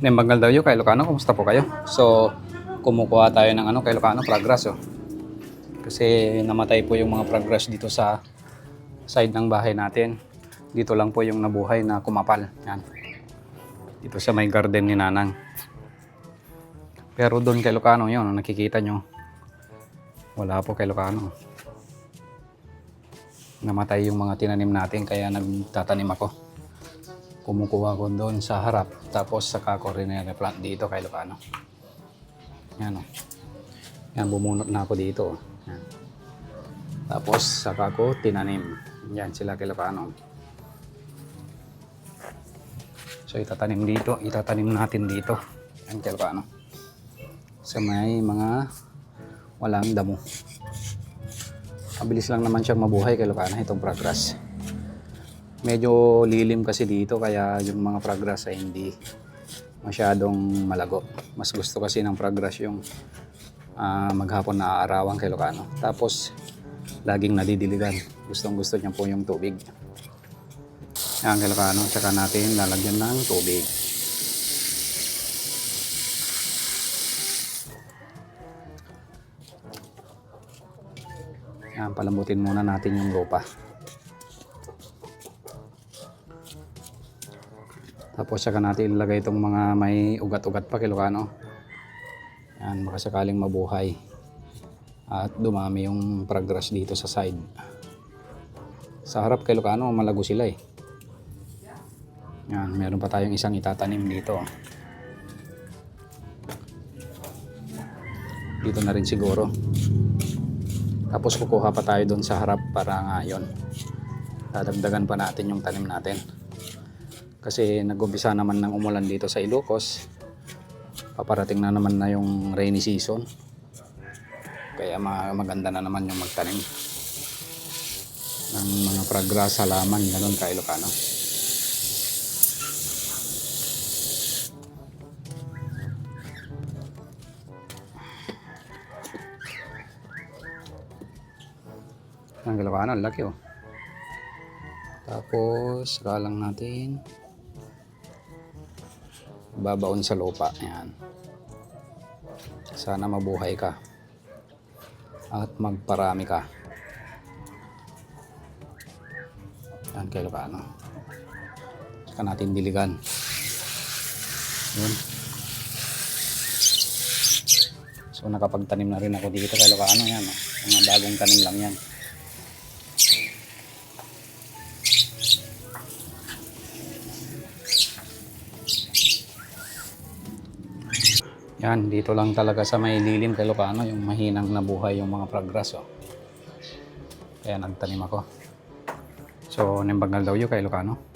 Nembangal daw yun kay Ilocano. Kumusta po kayo? So, kumukuha tayo ng ano kay Ilocano, progress oh. Kasi namatay po yung mga progress dito sa side ng bahay natin. Dito lang po yung nabuhay na kumapal. Yan. Dito sa may garden ni Nanang. Pero doon kay Ilocano yun, nakikita nyo. Wala po kay Ilocano. Namatay yung mga tinanim natin kaya nagtatanim ako kumukuha ko doon sa harap. Tapos saka ko rin plant dito kay Lucano. Yan o. Yan, bumunot na ako dito. oh. Yan. Tapos saka ko tinanim. Yan sila kay Lucano. So itatanim dito. Itatanim natin dito. Yan kay Lucano. Sa may mga walang damo. Mabilis lang naman siyang mabuhay kay Lucano itong progress medyo lilim kasi dito kaya yung mga progress ay hindi masyadong malago. Mas gusto kasi ng progress yung ah, maghapon na aarawan kay Lucano. Tapos laging nadidiligan. Gustong gusto niya po yung tubig. Yan kay Lucano. Tsaka natin lalagyan ng tubig. Yan, palambutin muna natin yung lupa. Tapos saka natin ilagay itong mga may ugat-ugat pa kilokano. Yan, baka mabuhay. At dumami yung progress dito sa side. Sa harap kilokano, malago sila eh. Yan, meron pa tayong isang itatanim dito. Dito na rin siguro. Tapos kukuha pa tayo doon sa harap para nga yun. Dadagdagan pa natin yung tanim natin kasi nag-umpisa naman ng umulan dito sa Ilocos. Paparating na naman na yung rainy season. Kaya ma- maganda na naman yung magtanim ng mga progress halaman ganun ka Ilocano. Ang Ilocano laki oh. Tapos, saka lang natin babaon sa lupa. Ayan. Sana mabuhay ka. At magparami ka. Yan kay Lucano. Saka natin diligan. Yun. So nakapagtanim na rin ako dito kay Lucano. Yan. Oh. Mga bagong tanim lang yan. Yan, dito lang talaga sa may lilim kay Lucano, yung mahinang nabuhay yung mga progress. Oh. Kaya nagtanim ako. So, nimbagal daw yun kay Lucano.